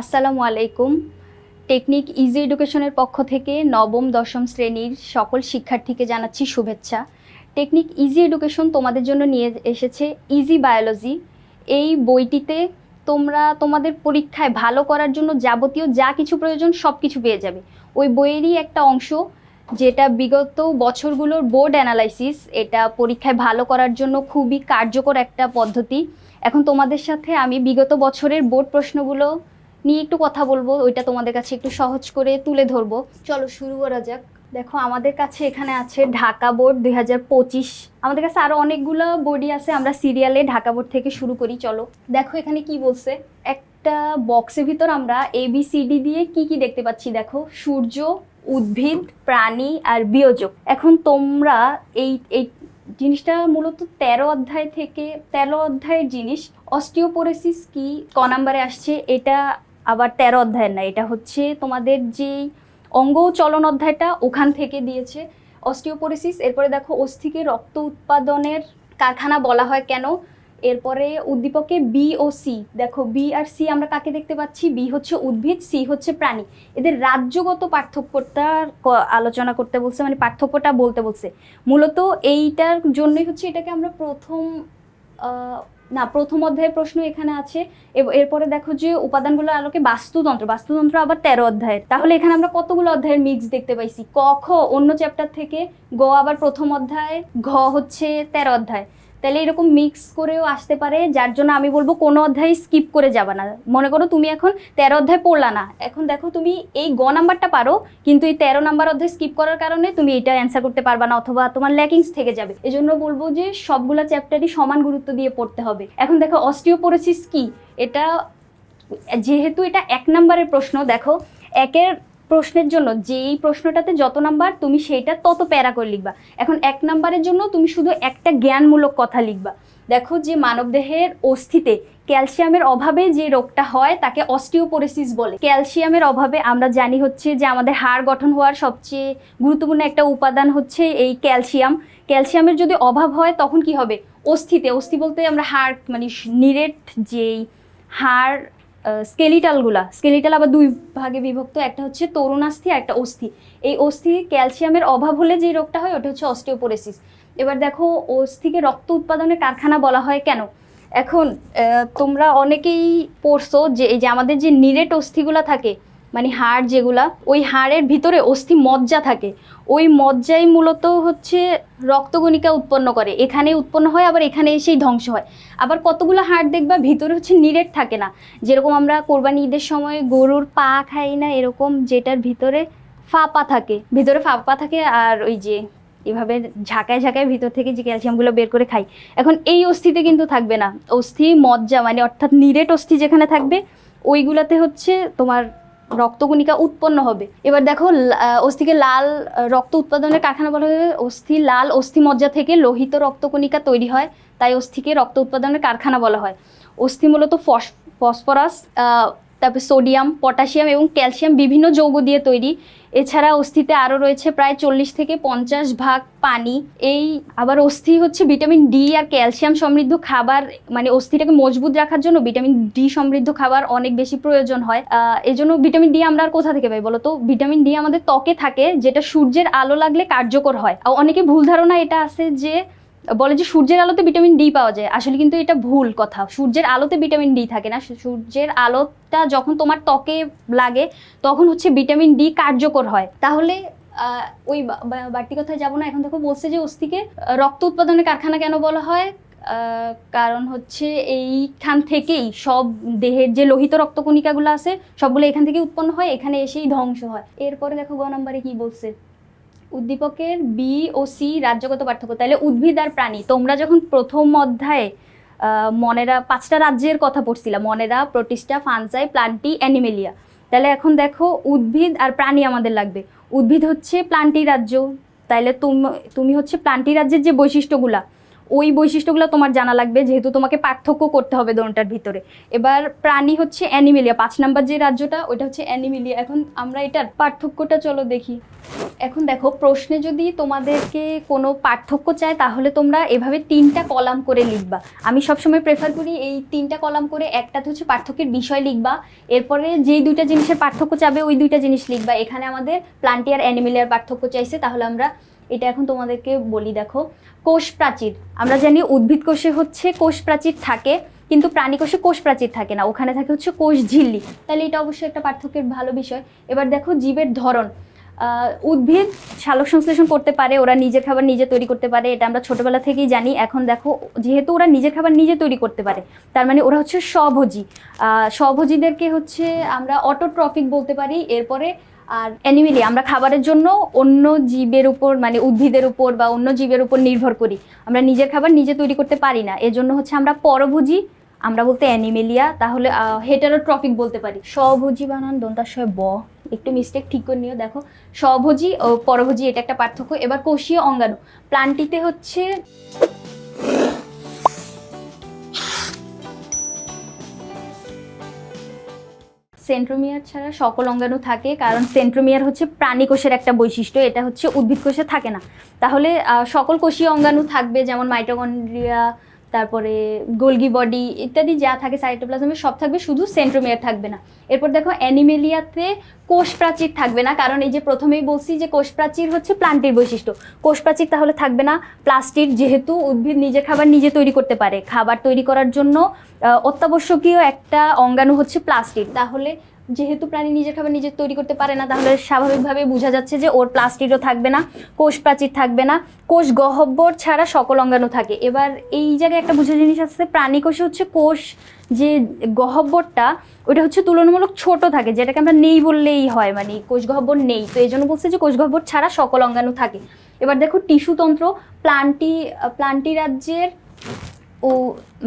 আসসালামু আলাইকুম। Technique easy এডুকেশনের পক্ষ থেকে নবম, দশম শ্রেণির সকল শিক্ষার্থীকে জানাচ্ছি শুভেচ্ছা। টেকনিক ইজি এডুকেশন তোমাদের জন্য নিয়ে এসেছে ইজি বায়োলজি। এই বইটিতে তোমরা তোমাদের পরীক্ষায় ভালো করার জন্য যাবতীয় যা কিছু প্রয়োজন সব কিছু পেয়ে যাবে। ওই বইয়েরই একটা অংশ, যেটা বিগত বছরগুলোর বোর্ড অ্যানালাইসিস, এটা পরীক্ষায় ভালো করার জন্য খুবই কার্যকর একটা পদ্ধতি। এখন তোমাদের সাথে আমি বিগত বছরের বোর্ড প্রশ্নগুলো নিয়ে একটু কথা বলব, ওইটা তোমাদের কাছে একটু সহজ করে তুলে ধরবো। চলো শুরু করা যাক। দেখো, আমাদের কাছে এখানে আছে ঢাকা বোর্ড দু হাজার পঁচিশ। আমাদের কাছে আরও অনেকগুলো বোর্ডই আছে, আমরা সিরিয়ালে ঢাকা বোর্ড থেকে শুরু করি, চলো। দেখো এখানে কি বলছে, একটা বক্সের ভিতর আমরা এ বি সি ডি দিয়ে কি কি দেখতে পাচ্ছি? দেখো, সূর্য, উদ্ভিদ, প্রাণী আর বিয়োজক। এখন তোমরা এই এই জিনিসটা মূলত তেরো অধ্যায় থেকে, তেরো অধ্যায়ের জিনিস অস্টিওপোরেসিস কি, ক নাম্বারে আসছে, এটা আবার তেরো অধ্যায়ের না এটা হচ্ছে তোমাদের যেই অঙ্গ চলন অধ্যায়টা, ওখান থেকে দিয়েছে অস্টিওপোরেসিস। এরপরে দেখো, অস্থিকে রক্ত উৎপাদনের কারখানা বলা হয় কেন? এরপরে উদ্দীপকে বি ও সি দেখো বি আর সি আমরা কাকে দেখতে পাচ্ছি? বি হচ্ছে উদ্ভিদ সি হচ্ছে প্রাণী। এদের রাজ্যগত পার্থক্যটা আলোচনা করতে বলছে মানে পার্থক্যটা বলতে বলছে। মূলত এইটার জন্যই হচ্ছে এটাকে আমরা প্রথম না, প্রথম অধ্যায়ের প্রশ্ন এখানে আছে। এরপরে দেখো যে উপাদানগুলো আলোকে বাস্তুতন্ত্র বাস্তুতন্ত্র আবার তেরো অধ্যায়ের। তাহলে এখানে আমরা কতগুলো অধ্যায়ের মিক্স দেখতে পাইছি? ক, খ, অন্য চ্যাপ্টার থেকে গ আবার প্রথম অধ্যায়, ঘ হচ্ছে তেরো অধ্যায়। তাহলে এরকম মিক্স করেও আসতে পারে, যার জন্য আমি বলব কোনো অধ্যায় স্কিপ করে যাবে না। মনে করো তুমি এখন তেরো অধ্যায় পড়লা না, এখন দেখো তুমি এই গ নাম্বারটা পারো, কিন্তু এই তেরো নাম্বার অধ্যায় স্কিপ করার কারণে তুমি এটা অ্যান্সার করতে পারবা না, অথবা তোমার ল্যাকিংস থেকে যাবে। এজন্য বলব যে সবগুলা চ্যাপ্টারই সমান গুরুত্ব দিয়ে পড়তে হবে। এখন দেখো অস্টিওপোরোসিস কি? এটা যেহেতু এটা এক নাম্বারের প্রশ্ন, দেখো, একের প্রশ্নের জন্য যেই প্রশ্নটাতে যত নাম্বার তুমি সেইটা তত প্যারা করে লিখবা। এখন এক নাম্বারের জন্য তুমি শুধু একটা জ্ঞানমূলক কথা লিখবা। দেখো যে মানবদেহের অস্থিতে ক্যালসিয়ামের অভাবে যে রোগটা হয় তাকে অস্টিওপোরেসিস বলে। ক্যালসিয়ামের অভাবে আমরা জানি হচ্ছে যে আমাদের হাড় গঠন হওয়ার সবচেয়ে গুরুত্বপূর্ণ একটা উপাদান হচ্ছে এই ক্যালসিয়াম। ক্যালসিয়ামের যদি অভাব হয় তখন কি হবে? অস্থিতে। অস্থি বলতে আমরা হাড় মানে নিরেট যেই হাড় স্কেলিটালগুলা স্কেলিটাল আবার দুই ভাগে বিভক্ত, একটা হচ্ছে তরুণাস্থি একটা অস্থি। এই অস্থি ক্যালসিয়ামের অভাব হলে যে রোগটা হয়, ওটা হচ্ছে অস্টিওপোরেসিস। এবার দেখো, অস্থিকে রক্ত উৎপাদনের কারখানা বলা হয় কেন? এখন তোমরা অনেকেই পড়ছো যে, এই যে আমাদের যে নিরেট অস্থিগুলা থাকে মানে হাড় যেগুলা, ওই হাড়ের ভিতরে অস্থি মজ্জা থাকে। ওই মজ্জাই মূলত হচ্ছে রক্তগণিকা উৎপন্ন করে। এখানে উৎপন্ন হয়, আবার এখানে এসেই ধ্বংস হয়। আবার কতগুলো হাড় দেখবা ভিতরে হচ্ছে নিরেট থাকে না। যেরকম আমরা কোরবানি ঈদের সময় গরুর পা খাই না, এরকম যেটার ভিতরে ফাঁপা থাকে। ভিতরে ফাঁপা থাকে আর ওই যে এভাবে ঝাঁকায় ঝাঁকায় ভিতর থেকে যে ক্যালসিয়ামগুলো বের করে খাই। এখন এই অস্থিতে কিন্তু থাকবে না। অস্থি মজ্জা মানে অর্থাৎ নিরেট অস্থি যেখানে থাকবে, ওইগুলাতে হচ্ছে তোমার রক্তকণিকা উৎপন্ন হবে। এবার দেখো অস্থিকে লাল রক্ত উৎপাদনের কারখানা বলা হয়। অস্থি, লাল অস্থি মজ্জা থেকে লোহিত রক্তকণিকা তৈরি হয়, তাই অস্থিকে রক্ত উৎপাদনের কারখানা বলা হয়। অস্থি মূলত ফস- ফসফরাস তারপরে সোডিয়াম পটাশিয়াম এবং ক্যালসিয়াম বিভিন্ন যৌগ দিয়ে তৈরি। এছাড়া অস্থিতে আরও রয়েছে প্রায় চল্লিশ থেকে পঞ্চাশ ভাগ পানি। এই আবার অস্থি হচ্ছে ভিটামিন ডি আর ক্যালসিয়াম সমৃদ্ধ খাবার মানে অস্থিটাকে মজবুত রাখার জন্য ভিটামিন ডি সমৃদ্ধ খাবার অনেক বেশি প্রয়োজন হয়। আহ, এজন্য ভিটামিন ডি আমরা আর কোথা থেকে পাই বলো তো ভিটামিন ডি আমাদের ত্বকে থাকে যেটা সূর্যের আলো লাগলে কার্যকর হয়। অনেকে ভুল ধারণা এটা আছে যে বলে যে সূর্যের আলোতে ভিটামিন ডি পাওয়া যায়। আসলে কিন্তু এটা ভুল কথা। সূর্যের আলোতে ভিটামিন ডি থাকে না। সূর্যের আলোটা যখন তোমার ত্বকে লাগে, তখন হচ্ছে ভিটামিন ডি কার্যকর হয়। তাহলে ওই বাড়তি কথায় যাব না। এখন দেখো বলছে যে অস্থিকে রক্ত উৎপাদনের কারখানা কেন বলা হয়? কারণ হচ্ছে এইখান থেকেই সব দেহের যে লোহিত রক্তকণিকাগুলো আছে, সবগুলো এখান থেকে উৎপন্ন হয়। এখানে এসেই ধ্বংস হয়। এরপরে দেখো গ নম্বরে কি বলছে? উদ্দীপকের বি ও সি রাজ্যগত পার্থক্য। তাহলে উদ্ভিদ আর প্রাণী, তোমরা যখন প্রথম অধ্যায়ে মনেরা, পাঁচটা রাজ্যের কথা পড়ছিলাম মনেরা প্রতিষ্ঠা ফানসাই, প্লান্টি, অ্যানিমেলিয়া। তাহলে এখন দেখো উদ্ভিদ আর প্রাণী আমাদের লাগবে। উদ্ভিদ হচ্ছে প্লান্টি রাজ্য। তাইলে তুমি তুমি হচ্ছে প্লান্টি রাজ্যের যে বৈশিষ্ট্যগুলা ওই বৈশিষ্ট্যগুলো তোমার জানা লাগবে, যেহেতু তোমাকে পার্থক্য করতে হবে দোনটার ভিতরে। এবার প্রাণী হচ্ছে অ্যানিমেলিয়া, পাঁচ নাম্বার যে রাজ্যটা ওটা হচ্ছে অ্যানিমেলিয়া। এখন আমরা এটার পার্থক্যটা চলো দেখি। এখন দেখো, প্রশ্নে যদি তোমাদেরকে কোনো পার্থক্য চায়, তাহলে তোমরা এভাবে তিনটা কলাম করে লিখবা। আমি সবসময় প্রেফার করি এই তিনটা কলাম করে একটাতে হচ্ছে পার্থক্যের বিষয় লিখবা। এরপরে যেই দুইটা জিনিসের পার্থক্য চাবে, ওই দুইটা জিনিস লিখবা। এখানে আমাদের প্লান্টিয়ার অ্যানিমেলিয়ার পার্থক্য চাইছে, তাহলে আমরা এটা এখন তোমাদেরকে বলি, দেখো, কোষ প্রাচীর। আমরা জানি উদ্ভিদ কোষে হচ্ছে কোষ প্রাচীর থাকে, কিন্তু প্রাণী কোষে কোষ প্রাচীর থাকে না। ওখানে থাকে হচ্ছে কোষ ঝিল্লি। তাহলে এটা অবশ্যই একটা পার্থক্যের ভালো বিষয়। এবার দেখো জীবের ধরন। উদ্ভিদ সালোক সংশ্লেষণ করতে পারে, ওরা নিজের খাবার নিজে তৈরি করতে পারে, এটা আমরা ছোটবেলা থেকেই জানি। এখন দেখো, যেহেতু ওরা নিজের খাবার নিজে তৈরি করতে পারে, তার মানে ওরা হচ্ছে স্বভোজী। স্বভোজীদেরকে হচ্ছে আমরা অটোট্রফিক বলতে পারি। এরপরে আর অ্যানিমেলি আমরা খাবারের জন্য অন্য জীবের উপর মানে উদ্ভিদের উপর বা অন্য জীবের উপর নির্ভর করি। আমরা নিজের খাবার নিজে তৈরি করতে পারি না। এজন্য হচ্ছে আমরা পরভোজী, আমরা বলতে অ্যানিমেলিয়া, তাহলে হেটারোট্রফিক বলতে পারি। স্বভোজী বানান দন্তাশয় ব একটু মিস্টেক ঠিক করে নিও, দেখো। স্বভোজী ও পরভোজী, এটা একটা পার্থক্য। এবার কোষীয় অঙ্গাণু। প্লান্টিতে হচ্ছে সেন্ট্রোমিয়ার ছাড়া সকল অঙ্গাণু থাকে, কারণ সেন্ট্রোমিয়ার হচ্ছে প্রাণী কোষের একটা বৈশিষ্ট্য, এটা হচ্ছে উদ্ভিদ কোষে থাকে না। তাহলে সকল কোষীয় অঙ্গাণু থাকবে, যেমন মাইটোকন্ড্রিয়া তারপরে গোলগি বডি ইত্যাদি যা থাকে সাইটোপ্লাজমে সব থাকবে, শুধু সেন্ট্রোমিয়ার থাকবে না। এরপর দেখো অ্যানিমেলিয়াতে কোষ প্রাচীর থাকবে না, কারণ এই যে প্রথমেই বলছি যে কোষ প্রাচীর হচ্ছে প্লান্টের বৈশিষ্ট্য। কোষ প্রাচীর তাহলে থাকবে না প্লাস্টিক যেহেতু উদ্ভিদ নিজের খাবার নিজে তৈরি করতে পারে। খাবার তৈরি করার জন্য অত্যাবশ্যকীয় একটা অঙ্গাণু হচ্ছে প্লাস্টিক তাহলে যেহেতু প্রাণী নিজের খাবার নিজে তৈরি করতে পারে না, তাহলে স্বাভাবিকভাবে বোঝা যাচ্ছে যে ওর প্লাস্টিকও থাকবে না, কোষ প্রাচীর থাকবে না, কোষ গহ্বর ছাড়া সকল অঙ্গাণু থাকে। এবার এই জায়গায় একটা বোঝা জিনিস আছে, প্রাণী কোষে হচ্ছে কোষ যে গহ্বরটা ওটা হচ্ছে তুলনামূলক ছোট থাকে, যেটাকে আমরা নেই বললেই হয় মানে কোষ গহ্বর নেই। তো এই জন্য বলছে যে কোষ গহ্বর ছাড়া সকল অঙ্গাণু থাকে। এবার দেখো টিস্যুতন্ত্র প্লান্টি প্লান্টি রাজ্যের ও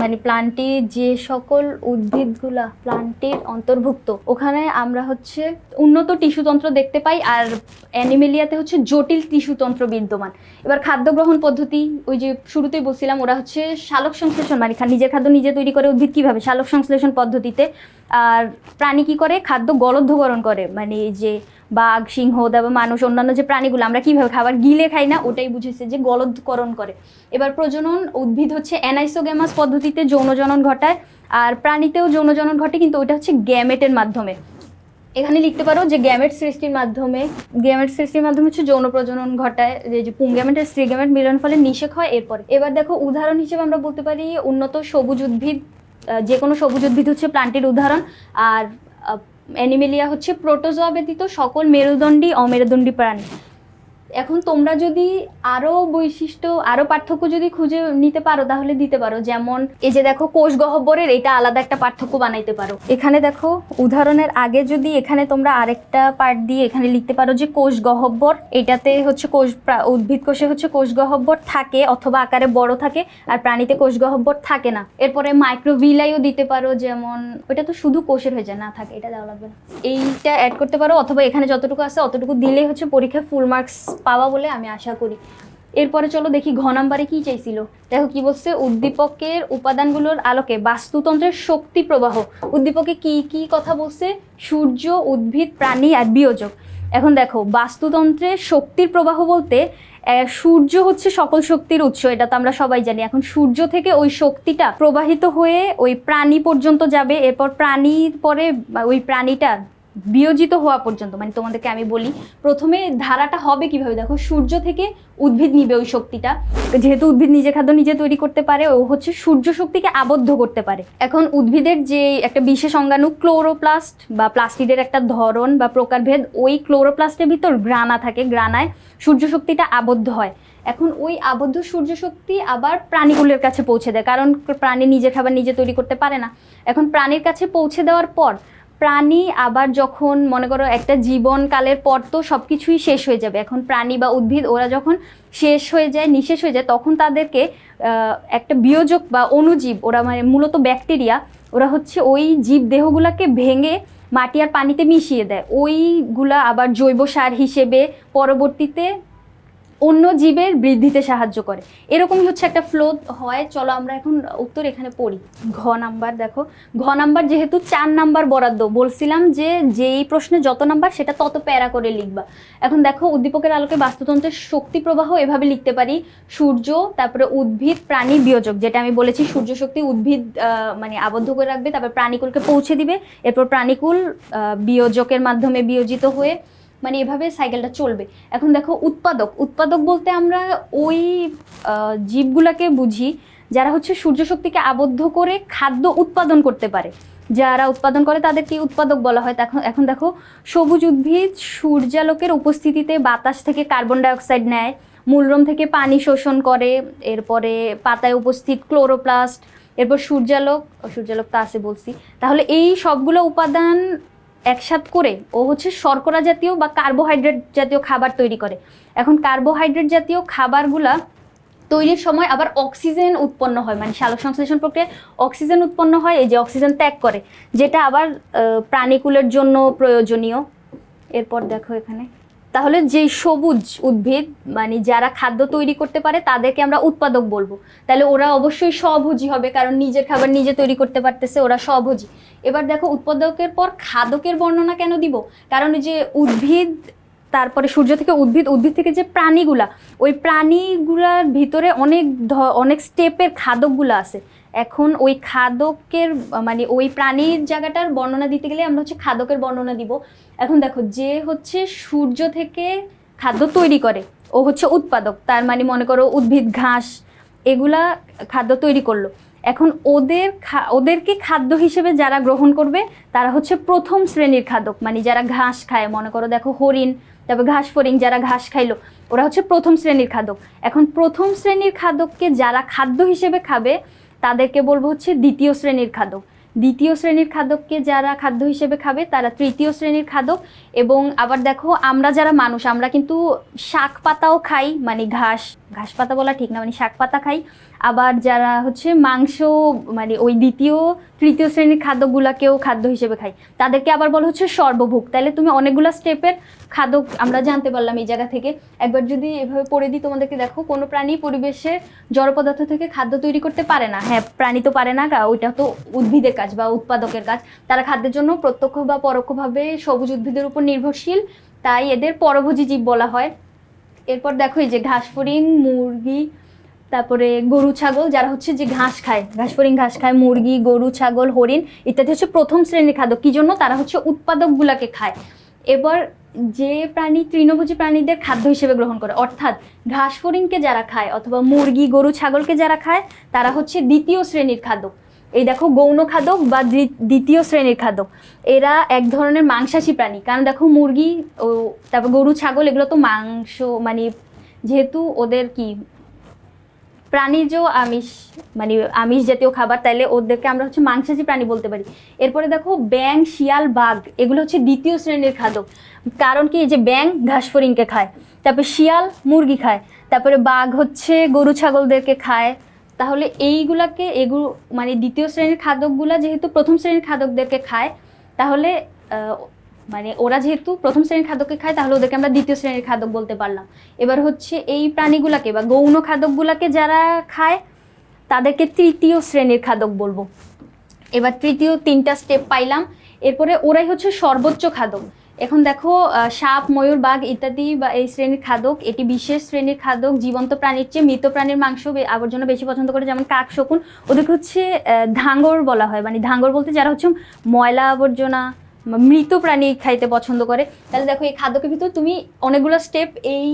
মানে প্লান্টে যে সকল উদ্ভিদগুলা প্লান্টের অন্তর্ভুক্ত, ওখানে আমরা হচ্ছে উন্নত টিস্যুতন্ত্র দেখতে পাই আর অ্যানিমেলিয়াতে হচ্ছে জটিল টিস্যুতন্ত্র বিদ্যমান। এবার খাদ্য গ্রহণ পদ্ধতি, ওই যে শুরুতেই বলছিলাম, ওরা হচ্ছে শালক সংশ্লেষণ মানে নিজের খাদ্য নিজে তৈরি করে উদ্ভিদ কীভাবে? শালক সংশ্লেষণ পদ্ধতিতে। আর প্রাণী কী করে? খাদ্য গলদ্ধকরণ করে। মানে যে বাঘ, সিংহ, তারপর মানুষ, অন্যান্য যে প্রাণীগুলো, আমরা কীভাবে খাবার গিলে খাই না, ওটাই বুঝেছে যে গলদ্ধকরণ করে। এবার প্রজনন উদ্ভিদ হচ্ছে অ্যানাইসোগ্যামাস পদ্ধতিতে যৌনজনন ঘটায় আর প্রাণীতেও যৌনজনন ঘটে, কিন্তু ওইটা হচ্ছে গ্যামেটের মাধ্যমে। এখানে লিখতে পারো যে গ্যামেট সৃষ্টির মাধ্যমে, গ্যামেট সৃষ্টির মাধ্যমে হচ্ছে যৌন প্রজনন ঘটায় যে যে পুংগ্যামেট আর স্ত্রীগ্যামেট মিলন ফলে নিষেক হয় এরপরে। এবার দেখো উদাহরণ হিসেবে আমরা বলতে পারি উন্নত সবুজ উদ্ভিদ যে কোনো সবুজ উদ্ভিদ হচ্ছে প্লান্টের উদাহরণ। আর অ্যানিমেলিয়া হচ্ছে প্রোটোজোয়া ব্যতীত সকল মেরুদণ্ডী অমেরুদণ্ডী প্রাণী। এখন তোমরা যদি আরও বৈশিষ্ট্য আরও পার্থক্য যদি খুঁজে নিতে পারো, তাহলে দিতে পারো। যেমন এই যে দেখো, কোষ গহ্বরের এটা আলাদা একটা পার্থক্য বানাইতে পারো। এখানে দেখো, উদাহরণের আগে যদি এখানে তোমরা আরেকটা পার্ট দিয়ে এখানে লিখতে পারো যে কোষ গহ্বর, এটাতে হচ্ছে কোষ উদ্ভিদ কোষে হচ্ছে কোষ গহ্বর থাকে অথবা আকারে বড় থাকে আর প্রাণীতে কোষ গহ্বর থাকে না। এরপরে মাইক্রোভিলাইও দিতে পারো, যেমন ওটা তো শুধু কোষের হয়ে যায়, না থাকে, এটা দেওয়া লাগবে এইটা অ্যাড করতে পারো, অথবা এখানে যতটুকু আছে, অতটুকু দিলেই হচ্ছে পরীক্ষায় ফুল মার্কস পাওয়া বলে আমি আশা করি। এরপরে চলো দেখি ঘ নাম্বারে কি চাইছিল। দেখো কি বলছে, উদ্দীপকের উপাদানগুলোর আলোকে বাস্তুতন্ত্রের শক্তি প্রবাহ। উদ্দীপকে কি কি কথা বলছে? সূর্য, উদ্ভিদ, প্রাণী আর বিয়োজক। এখন দেখো, বাস্তুতন্ত্রের শক্তির প্রবাহ বলতে সূর্য হচ্ছে সকল শক্তির উৎস, এটা তো আমরা সবাই জানি। এখন সূর্য থেকে ওই শক্তিটা প্রবাহিত হয়ে ওই প্রাণী পর্যন্ত যাবে। এরপর প্রাণীর পরে ওই প্রাণীটা বিয়োজিত হওয়া পর্যন্ত মানে তোমাদেরকে আমি বলি, প্রথমে ধারাটা হবে কীভাবে? দেখো, সূর্য থেকে উদ্ভিদ নিবে ওই শক্তিটা। যেহেতু উদ্ভিদ নিজে খাদ্য নিজে তৈরি করতে পারে, ও হচ্ছে সূর্য শক্তিকে আবদ্ধ করতে পারে। এখন উদ্ভিদের যে একটা বিশেষ অঙ্গাণু, ক্লোরোপ্লাস্ট বা প্লাস্টিডের একটা ধরন বা প্রকারভেদ, ওই ক্লোরোপ্লাস্টের ভিতর গ্রানা থাকে গ্রানায় সূর্য শক্তিটা আবদ্ধ হয়। এখন ওই আবদ্ধ সূর্য শক্তি আবার প্রাণীগুলোর কাছে পৌঁছে দেয়, কারণ প্রাণী নিজে খাবার নিজে তৈরি করতে পারে না। এখন প্রাণীর কাছে পৌঁছে দেওয়ার পর প্রাণী আবার যখন, মনে করো, একটা জীবনকালের পর তো সব কিছুই শেষ হয়ে যাবে। এখন প্রাণী বা উদ্ভিদ, ওরা যখন শেষ হয়ে যায়, নিঃশেষ হয়ে যায়, তখন তাদেরকে একটা বিয়োজক বা অণুজীব ওরা মানে মূলত ব্যাকটেরিয়া, ওরা হচ্ছে ওই জীব দেহগুলোকে ভেঙে মাটি আর পানিতে মিশিয়ে দেয়। ওইগুলা আবার জৈব সার হিসেবে পরবর্তীতে অন্য জীবের বৃদ্ধিতে সাহায্য করে। এরকমই হচ্ছে একটা ফ্লো হয়। চলো আমরা এখন উত্তর এখানে পড়ি। ঘ নাম্বার দেখো। ঘ নাম্বার যেহেতু চার নাম্বার বরাদ্দ, বলছিলাম যে যেই প্রশ্নে যত নাম্বার সেটা তত প্যারা করে লিখবা। এখন দেখো, উদ্দীপকের আলোকে বাস্তুতন্ত্রের শক্তি প্রবাহ এভাবে লিখতে পারি। সূর্য, তারপরে উদ্ভিদ, প্রাণী, বিয়োজক, যেটা আমি বলেছি, সূর্য শক্তি উদ্ভিদ মানে আবদ্ধ করে রাখবে, তারপর প্রাণীকুলকে পৌঁছে দিবে। এরপর প্রাণীকুল বিয়োজকের মাধ্যমে বিয়োজিত হয়ে মানে এভাবে সাইকেলটা চলবে। এখন দেখো উৎপাদক উৎপাদক বলতে আমরা ওই জীবগুলাকে বুঝি যারা হচ্ছে সূর্য শক্তিকে আবদ্ধ করে খাদ্য উৎপাদন করতে পারে। যারা উৎপাদন করে তাদেরকে উৎপাদক বলা হয়। এখন এখন দেখো সবুজ উদ্ভিদ সূর্যালোকের উপস্থিতিতে বাতাস থেকে কার্বন ডাইঅক্সাইড নেয়, মূলরম থেকে পানি শোষণ করে, এরপরে পাতায় উপস্থিত ক্লোরোপ্লাস্ট এরপর সূর্যালোক সূর্যালোক তো আছে বলছি। তাহলে এই সবগুলো উপাদান একসাথ করে ও হচ্ছে শর্করা জাতীয় বা কার্বোহাইড্রেট জাতীয় খাবার তৈরি করে। এখন কার্বোহাইড্রেট জাতীয় খাবারগুলা তৈরির সময় আবার অক্সিজেন উৎপন্ন হয় মানে সালোক সংশ্লেষণ প্রক্রিয়ায় অক্সিজেন উৎপন্ন হয়, এই যে অক্সিজেন ত্যাগ করে, যেটা আবার প্রাণীকুলের জন্য প্রয়োজনীয়। এরপর দেখো এখানে। তাহলে যে সবুজ উদ্ভিদ মানে যারা খাদ্য তৈরি করতে পারে, তাদেরকে আমরা উৎপাদক বলব। তাহলে ওরা অবশ্যই স্বভোজী হবে, কারণ নিজের খাবার নিজে তৈরি করতে পারতেছে, ওরা স্বভোজী। এবার দেখো, উৎপাদকের পর খাদকের বর্ণনা কেন দিব? কারণ যে উদ্ভিদ, তারপরে সূর্য থেকে উদ্ভিদ উদ্ভিদ থেকে যে প্রাণীগুলা, ওই প্রাণীগুলার ভিতরে অনেক অনেক স্টেপের খাদকগুলো আছে। এখন ওই খাদকের মানে ওই প্রাণীর জায়গাটার বর্ণনা দিতে গেলে আমরা হচ্ছে খাদকের বর্ণনা দিব। এখন দেখো, যে হচ্ছে সূর্য থেকে খাদ্য তৈরি করে, ও হচ্ছে উৎপাদক। তার মানে মনে করো উদ্ভিদ, ঘাস, এগুলা খাদ্য তৈরি করল। এখন ওদের ওদেরকে খাদ্য হিসেবে যারা গ্রহণ করবে, তারা হচ্ছে প্রথম শ্রেণির খাদক। মানে যারা ঘাস খায়, মনে করো দেখো হরিণ, তারপর ঘাস ফরিং যারা ঘাস খাইলো, ওরা হচ্ছে প্রথম শ্রেণির খাদক। এখন প্রথম শ্রেণির খাদককে যারা খাদ্য হিসেবে খাবে তাদেরকে বলব হচ্ছে দ্বিতীয় শ্রেণির খাদক। দ্বিতীয় শ্রেণির খাদককে যারা খাদ্য হিসেবে খাবে, তারা তৃতীয় শ্রেণির খাদক এবং আবার দেখো, আমরা যারা মানুষ, আমরা কিন্তু শাক পাতাও খাই মানে ঘাস ঘাস পাতা বলা ঠিক না মানে শাক পাতা খাই। আবার যারা হচ্ছে মাংস মানে ওই দ্বিতীয়, তৃতীয় শ্রেণির খাদ্যগুলাকেও খাদ্য হিসেবে খাই তাদেরকে আবার বলা হচ্ছে সর্বভোগ। তাহলে তুমি অনেকগুলো স্টেপের খাদ্য আমরা জানতে পারলাম এই জায়গা থেকে। একবার যদি এভাবে পড়ে দিই, তোমাদেরকে দেখো, কোনো প্রাণী পরিবেশের জড় পদার্থ থেকে খাদ্য তৈরি করতে পারে না। হ্যাঁ প্রাণী তো পারে না ওইটা তো উদ্ভিদের কাজ বা উৎপাদকের কাজ। তারা খাদ্যের জন্য প্রত্যক্ষ বা পরোক্ষভাবে সবুজ উদ্ভিদের উপর নির্ভরশীল। তাই এদের পরভোজী জীব বলা হয়। এরপর দেখো এই যে ঘাস ফড়িং মুরগি তারপরে গরু, ছাগল, যারা হচ্ছে যে ঘাস খায় ঘাস ফড়িং ঘাস খায়, মুরগি, গরু, ছাগল, হরিণ ইত্যাদি হচ্ছে প্রথম শ্রেণির খাদ্য কি জন্য? তারা হচ্ছে উৎপাদকগুলাকে খায়। এবার যে প্রাণী, তৃণভোজী প্রাণীদের খাদ্য হিসেবে গ্রহণ করে, অর্থাৎ ঘাস ফড়িংকে যারা খায় অথবা মুরগি, গরু, ছাগলকে যারা খায়, তারা হচ্ছে দ্বিতীয় শ্রেণির খাদ্য এই দেখো, গৌণ খাদক বা দ্বি- দ্বিতীয় শ্রেণির খাদক। এরা এক ধরনের মাংসাশী প্রাণী। কারণ দেখো, মুরগি ও তারপর গরু, ছাগল, এগুলো তো মাংস মানে যেহেতু ওদের কি প্রাণীজ আমিষ মানে আমিষ জাতীয় খাবার, তাইলে ওদেরকে আমরা হচ্ছে মাংসাশী প্রাণী বলতে পারি। এরপরে দেখো ব্যাং শিয়াল, বাঘ, এগুলো হচ্ছে দ্বিতীয় শ্রেণির খাদক। কারণ কি, এই যে ব্যাং ঘাস ফড়িংকে খায়, তারপরে শিয়াল মুরগি খায়, তারপরে বাঘ হচ্ছে গরু ছাগলদেরকে খায়। তাহলে এইগুলাকে এগুলো মানে দ্বিতীয় শ্রেণির খাদকগুলা যেহেতু প্রথম শ্রেণির খাদকদেরকে খায়, তাহলে মানে ওরা যেহেতু প্রথম শ্রেণির খাদ্যকে খায়, তাহলে ওদেরকে আমরা দ্বিতীয় শ্রেণির খাদক বলতে পারলাম। এবার হচ্ছে এই প্রাণীগুলাকে বা গৌণ খাদকগুলাকে যারা খায়, তাদেরকে তৃতীয় শ্রেণির খাদক বলব। এবার তৃতীয় তিনটা স্টেপ পাইলাম। এরপরে ওরাই হচ্ছে সর্বোচ্চ খাদক। এখন দেখো সাপ, ময়ূর, বাঘ ইত্যাদি বা এই শ্রেণির খাদক, এটি বিশেষ শ্রেণির খাদক, জীবন্ত প্রাণীর চেয়ে মৃত প্রাণীর মাংস আবর্জনা বেশি পছন্দ করে, যেমন কাক, শকুন। ওদেরকে হচ্ছে ধাঙ্গর বলা হয়। মানে ধাঙ্গর বলতে যারা হচ্ছে ময়লা আবর্জনা মৃত প্রাণী খাইতে পছন্দ করে। তাহলে দেখো এই খাদ্যকে ভিতর তুমি অনেকগুলো স্টেপ এই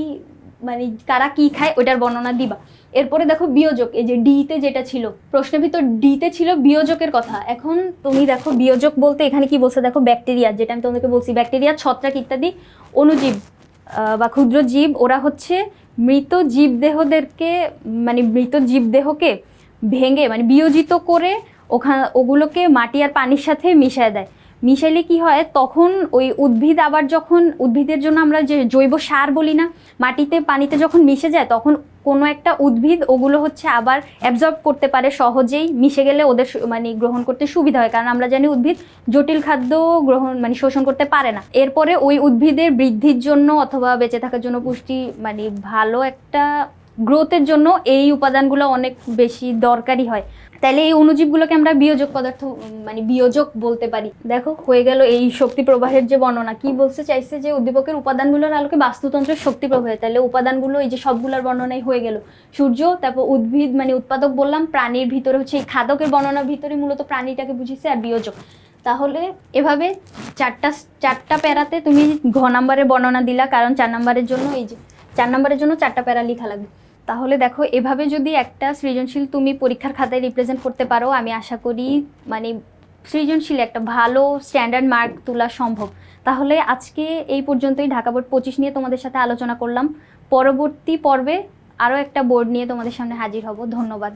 মানে কারা কি খায় ওইটার বর্ণনা দিবা। এরপরে দেখো বিয়োজক এই যে ডিতে যেটা ছিল প্রশ্নের ভিতর ডিতে ছিল বিয়োজকের কথা। এখন তুমি দেখো বিয়োজক বলতে এখানে কি বলছে? দেখো ব্যাকটেরিয়া যেটা আমি তোমাদেরকে বলছি ব্যাকটেরিয়া ছত্রাক ইত্যাদি অণুজীব আহ, বা ক্ষুদ্র জীব ওরা হচ্ছে মৃত জীবদেহদেরকে মানে মৃত জীবদেহকে ভেঙে মানে বিয়োজিত করে ওখানে ওগুলোকে মাটি আর পানির সাথে মিশায় দেয়। মিশাইলে কি হয়? তখন ওই উদ্ভিদ আবার যখন, উদ্ভিদের জন্য আমরা যে জৈব সার বলি না, মাটিতে পানিতে যখন মিশে যায়, তখন কোনো একটা উদ্ভিদ ওগুলো হচ্ছে আবার অ্যাবজর্ব করতে পারে, সহজেই মিশে গেলে ওদের মানে গ্রহণ করতে সুবিধা হয়। কারণ আমরা জানি উদ্ভিদ জটিল খাদ্য গ্রহণ মানে শোষণ করতে পারে না। এরপরে ওই উদ্ভিদের বৃদ্ধির জন্য অথবা বেঁচে থাকার জন্য পুষ্টি মানে ভালো একটা গ্রোথের জন্য এই উপাদানগুলো অনেক বেশি দরকারি হয়। তাহলে এই অণুজীবগুলোকে আমরা বিয়োজক পদার্থ মানে বিয়োজক বলতে পারি। দেখো, হয়ে গেল এই শক্তি প্রবাহের যে বর্ণনা। কি বলতে চাইছে যে উদ্দীপকের উপাদানগুলোর আলোকে বাস্তুতন্ত্রের শক্তি প্রবাহে। তাহলে উপাদানগুলো এই যে সবগুলোর বর্ণনাই হয়ে গেল। সূর্য, তারপর উদ্ভিদ মানে উৎপাদক বললাম, প্রাণীর ভিতরে হচ্ছে এই খাদকের বর্ণনার ভিতরে মূলত প্রাণীটাকে বুঝিয়েছে আর বিয়োজক। তাহলে এভাবে চারটা চারটা প্যারাতে তুমি ঘ নাম্বারের বর্ণনা দিলা, কারণ চার নাম্বারের জন্য এই যে, চার নাম্বারের জন্য চারটা প্যারা লিখা লাগবে। তাহলে দেখো, এভাবে যদি একটা সৃজনশীল তুমি পরীক্ষার খাতায় রিপ্রেজেন্ট করতে পারো, আমি আশা করি মানে সৃজনশীল একটা ভালো স্ট্যান্ডার্ড মার্ক তোলা সম্ভব। তাহলে আজকে এই পর্যন্তই, ঢাকা বোর্ড পঁচিশ নিয়ে তোমাদের সাথে আলোচনা করলাম। পরবর্তী পর্বে আরও একটা বোর্ড নিয়ে তোমাদের সামনে হাজির হব। ধন্যবাদ।